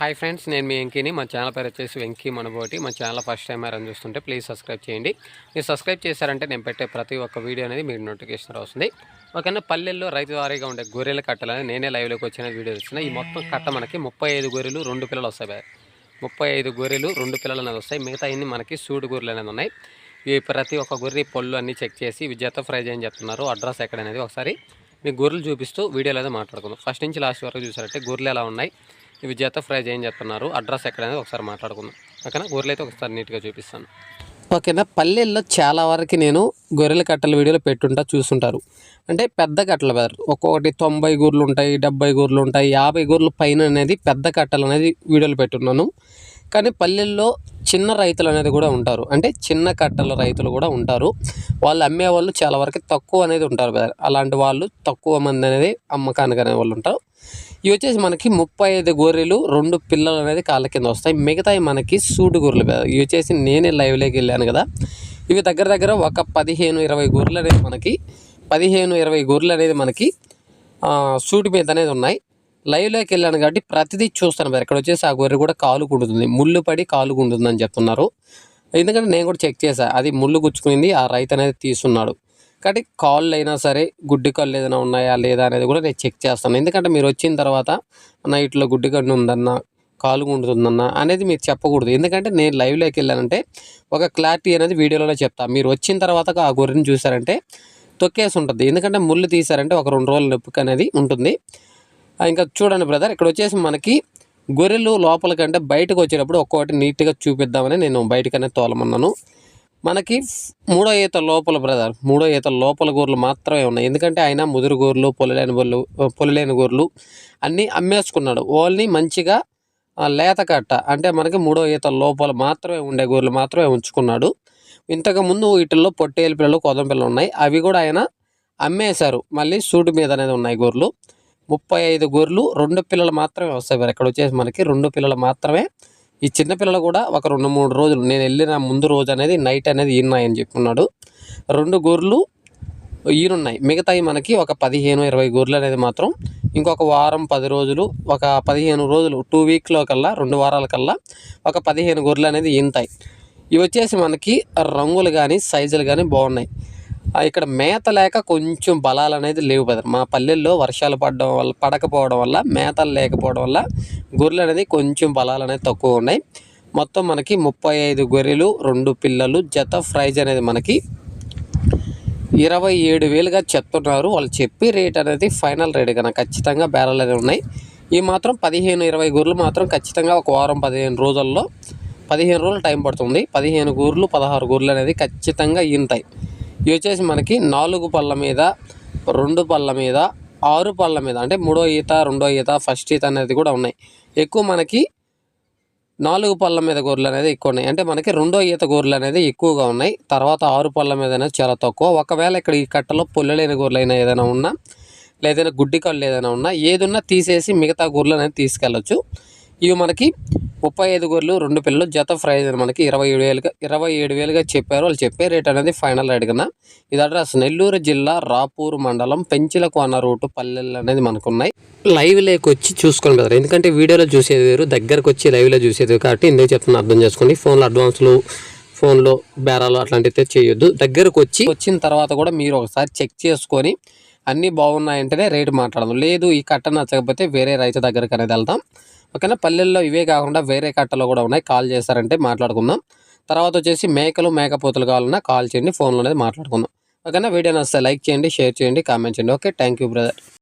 Hi friends నేను మీ వెంకీని. మా channel పేరు వచ్చేసి వెంకీ మనబోటి. మా ఛానల్ ఫస్ట్ టైం ఎవరైనా చూస్తుంటే ప్లీజ్ సబ్స్క్రైబ్ చేయండి. మీరు సబ్స్క్రైబ్ చేశారంటే నేను పెట్టే ప్రతి ఒక్క వీడియో అనేది మీకు నోటిఫికేషన్ వస్తుంది. ఓకేనా? పల్లెల్లో రైతు వారీగా ఉండే గొర్రెల కట్టలని నేనే లైవ్లోకి వచ్చిన వీడియో వచ్చిన ఈ మొత్తం కట్ట మనకి ముప్పై ఐదు గొర్రెలు రెండు పిల్లలు వస్తాయి ముప్పై ఐదు గొర్రెలు రెండు పిల్లలు అనేది వస్తాయి. మిగతా అన్ని మనకి సూడు గొర్రెలు అనేది ఉన్నాయి. ఇవి ప్రతి ఒక్క గొర్రె పళ్ళు అన్ని చెక్ చేసి ఇవి ఫ్రై చేయని చెప్తున్నారు. అడ్రస్ ఎక్కడ అనేది ఒకసారి మీకు గొర్రెలు చూపిస్తూ వీడియోలో అయితే మాట్లాడుకుందాం. ఫస్ట్ నుంచి లాస్ట్ వరకు చూసారంటే గొర్రెలు ఎలా ఉన్నాయి? ఇవి జత ఫ్రై చేయని చెప్తున్నారు అడ్రస్ ఎక్కడనేది ఒకసారి మాట్లాడుకుందాం. ఓకేనా? గొర్రెలు అయితే ఒకసారి నీట్గా చూపిస్తాను. ఓకేనా? పల్లెల్లో చాలా వరకు నేను గొర్రెల కట్టల వీడియోలు పెట్టుంటా చూస్తుంటారు. అంటే పెద్ద కట్టలు బెదర్. ఒక్కొక్కటి తొంభై గూర్లు ఉంటాయి డెబ్బై గూర్లు ఉంటాయి యాభై గొర్రెల పైన అనేది పెద్ద కట్టలు అనేది వీడియోలు పెట్టున్నాను. కానీ పల్లెల్లో చిన్న రైతులు అనేది కూడా ఉంటారు. అంటే చిన్న కట్టల రైతులు కూడా ఉంటారు. వాళ్ళు అమ్మే వాళ్ళు చాలా వరకు తక్కువ అనేది ఉంటారు అలాంటి వాళ్ళు తక్కువ మంది అనేది అమ్మకానికి అనే వాళ్ళు ఉంటారు. ఇవి వచ్చేసి మనకి ముప్పై ఐదు గొర్రెలు రెండు పిల్లలు అనేది కాళ్ళ కింద వస్తాయి. మిగతాయి మనకి సూటు గొర్రెలు ఇవి వచ్చేసి నేనే లైవ్లోకి వెళ్ళాను కదా. ఇవి దగ్గర దగ్గర ఒక పదిహేను ఇరవై గొర్రెలు అనేది మనకి పదిహేను ఇరవై గొర్రెలు అనేది మనకి ఆ, సూటి మీద అనేది ఉన్నాయి. లైవ్లోకి వెళ్ళాను కాబట్టి ప్రతిదీ చూస్తాను మరి. ఇక్కడ వచ్చేసి ఆ గొర్రె కూడా కాలు కుంటుంది ముళ్ళు పడి కాలు కుంటుందని చెప్తున్నారు. ఎందుకంటే నేను కూడా చెక్ చేశాను అది ముళ్ళు గుచ్చుకునింది. ఆ రైతు అనేది తీసుకున్నాడు కాబట్టి కాళ్ళు అయినా సరే గుడ్డి కాళ్ళు ఏదైనా ఉన్నాయా లేదా అనేది కూడా నేను చెక్ చేస్తాను. ఎందుకంటే మీరు వచ్చిన తర్వాత నైట్లో గుడ్డి కన్ను ఉందన్న కాలు గుండుతుందన్న అనేది మీరు చెప్పకూడదు. ఎందుకంటే నేను లైవ్లోకి వెళ్ళానంటే ఒక క్లారిటీ అనేది వీడియోలో చెప్తాను మీరు వచ్చిన తర్వాత ఆ గొర్రెని చూసారంటే తొక్కేసి ఉంటుంది. ఎందుకంటే ముళ్ళు తీసారంటే ఒక రెండు రోజుల నొప్పికి అనేది ఉంటుంది. ఇంకా చూడండి బ్రదర్ ఇక్కడ వచ్చేసి మనకి గొర్రెలు లోపల కంటే బయటకు వచ్చేటప్పుడు ఒక్కొక్కటి నీట్గా చూపిద్దామని నేను బయటకనే తోలమన్నాను. మనకి మూడో ఈత లోపల బ్రదర్ మూడో ఈత లోపల గొర్రెలు మాత్రమే ఉన్నాయి. ఎందుకంటే ఆయన ముదురు గొర్రెలు పొలలేని గొర్రెలు పొలలేని గొర్రెలు అన్నీ అమ్మేసుకున్నాడు. ఓన్లీ మంచిగా లేత కట్ట అంటే మనకి మూడో ఈత లోపల మాత్రమే ఉండే గొర్రెలు మాత్రమే ఉంచుకున్నాడు. ఇంతకు ముందు వీటిల్లో పొట్టేలు పిల్లలు కోదం పిల్లలు ఉన్నాయి. అవి కూడా ఆయన అమ్మేశారు. మళ్ళీ సూటు మీద అనేది ఉన్నాయి గొర్రెలు. ముప్పై ఐదు గొర్రెలు రెండు పిల్లలు మాత్రమే వస్తాయి మరి ఇక్కడ వచ్చేసి మనకి. రెండు పిల్లలు మాత్రమే. ఈ చిన్నపిల్లలు కూడా ఒక రెండు మూడు రోజులు నేను వెళ్ళిన ముందు రోజు అనేది నైట్ అనేది ఈనాయని చెప్పుకున్నాడు. రెండు గొర్రెలు ఈనున్నాయి మిగతాయి మనకి ఒక పదిహేను ఇరవై గొర్రెలు అనేది మాత్రం ఇంకొక వారం పది రోజులు ఒక పదిహేను రోజులు టూ వీక్లో కల్లా రెండు వారాల కల్లా ఒక పదిహేను గొర్రెలు అనేది ఈనుతాయి ఇవి వచ్చేసి మనకి రంగులు కానీ సైజులు కానీ బాగున్నాయి. ఇక్కడ మేత లేక కొంచెం బలాలు అనేది లేవు బ్రదర్ మా పల్లెల్లో వర్షాలు పడడం వల్ల పడకపోవడం వల్ల మేతలు లేకపోవడం వల్ల గొర్రెలు అనేది కొంచెం బలాలు అనేది తక్కువ ఉన్నాయి. మొత్తం మనకి ముప్పై ఐదు గొర్రెలు రెండు పిల్లలు జత ప్రైజ్ అనేది మనకి ఇరవై ఏడు వేలుగా చెప్తున్నారు. వాళ్ళు చెప్పి రేట్ అనేది ఫైనల్ రేట్ కన్నా ఖచ్చితంగా బేరాలు అనేవి ఉన్నాయి. ఈ మాత్రం పదిహేను ఇరవై గొర్రెలు మాత్రం ఖచ్చితంగా ఒక వారం పదిహేను రోజుల్లో పదిహేను రోజులు టైం పడుతుంది. పదిహేను గొర్రెలు పదహారు గొర్రెలు అనేది ఖచ్చితంగా ఈనుతాయి. ఇవి వచ్చేసి మనకి నాలుగు పళ్ళ మీద రెండు పళ్ళ మీద ఆరు పళ్ళ మీద. అంటే మూడో ఈత రెండో ఈత ఫస్ట్ ఈత అనేది కూడా ఉన్నాయి. ఎక్కువ మనకి నాలుగు పళ్ళ మీద గొర్రెలు అనేది ఎక్కువ ఉన్నాయి. అంటే మనకి రెండో ఈత గొర్రెలు అనేది ఎక్కువగా ఉన్నాయి. తర్వాత ఆరు పళ్ళ మీద అనేది చాలా తక్కువ. ఒకవేళ ఇక్కడ ఈ కట్టలో పొల్లలేని గొర్రెలు అయినా ఏదైనా ఉన్నా లేదైనా గుడ్డి కళ్ళు ఏదైనా ఉన్నా ఏదున్నా తీసేసి మిగతా గొర్రెలు అనేది తీసుకెళ్ళచ్చు. ఇవి మనకి ముప్పై ఐదు గొర్రెలు రెండు పిల్లలు జత ప్రైజ్ మనకి ఇరవై ఏడు వేలుగా ఇరవై ఏడు వేలుగా చెప్పారు. వాళ్ళు చెప్పే రేట్ అనేది ఫైనల్ రేట్ కన్నా ఇది అడ్రస్ నెల్లూరు జిల్లా రాపూర్ మండలం పెంచిలకు అన్న రూటు పల్లెలు అనేది మనకు ఉన్నాయి లైవ్ లేకి వచ్చి చూసుకోండి బ్రదర్. ఎందుకంటే వీడియోలో చూసేది వేరు దగ్గరకు వచ్చి లైవ్లో చూసేది కాబట్టి ఎందుకు చెప్తున్నా అర్థం చేసుకోండి. ఫోన్లో అడ్వాన్స్లు ఫోన్లో బేరాలు అట్లాంటివి చేయొద్దు. దగ్గరకు వచ్చి వచ్చిన తర్వాత కూడా మీరు ఒకసారి చెక్ చేసుకొని అన్నీ బాగున్నాయంటేనే రేటు మాట్లాడదాం. లేదు ఈ కట్ట నచ్చకపోతే వేరే రైతు దగ్గరికి అనేది వెళ్దాం. ఓకేనా? పల్లెల్లో ఇవే కాకుండా వేరే కట్టలో కూడా ఉన్నాయి. కాల్ చేస్తారంటే మాట్లాడుకుందాం. తర్వాత వచ్చేసి మేకలు మేకపోతులు కావాలన్నా కాల్ చేయండి ఫోన్లో అనేది మాట్లాడుకుందాం. ఓకేనా? వీడియో నచ్చితే లైక్ చేయండి షేర్ చేయండి కామెంట్ చేయండి. Okay thank you brother.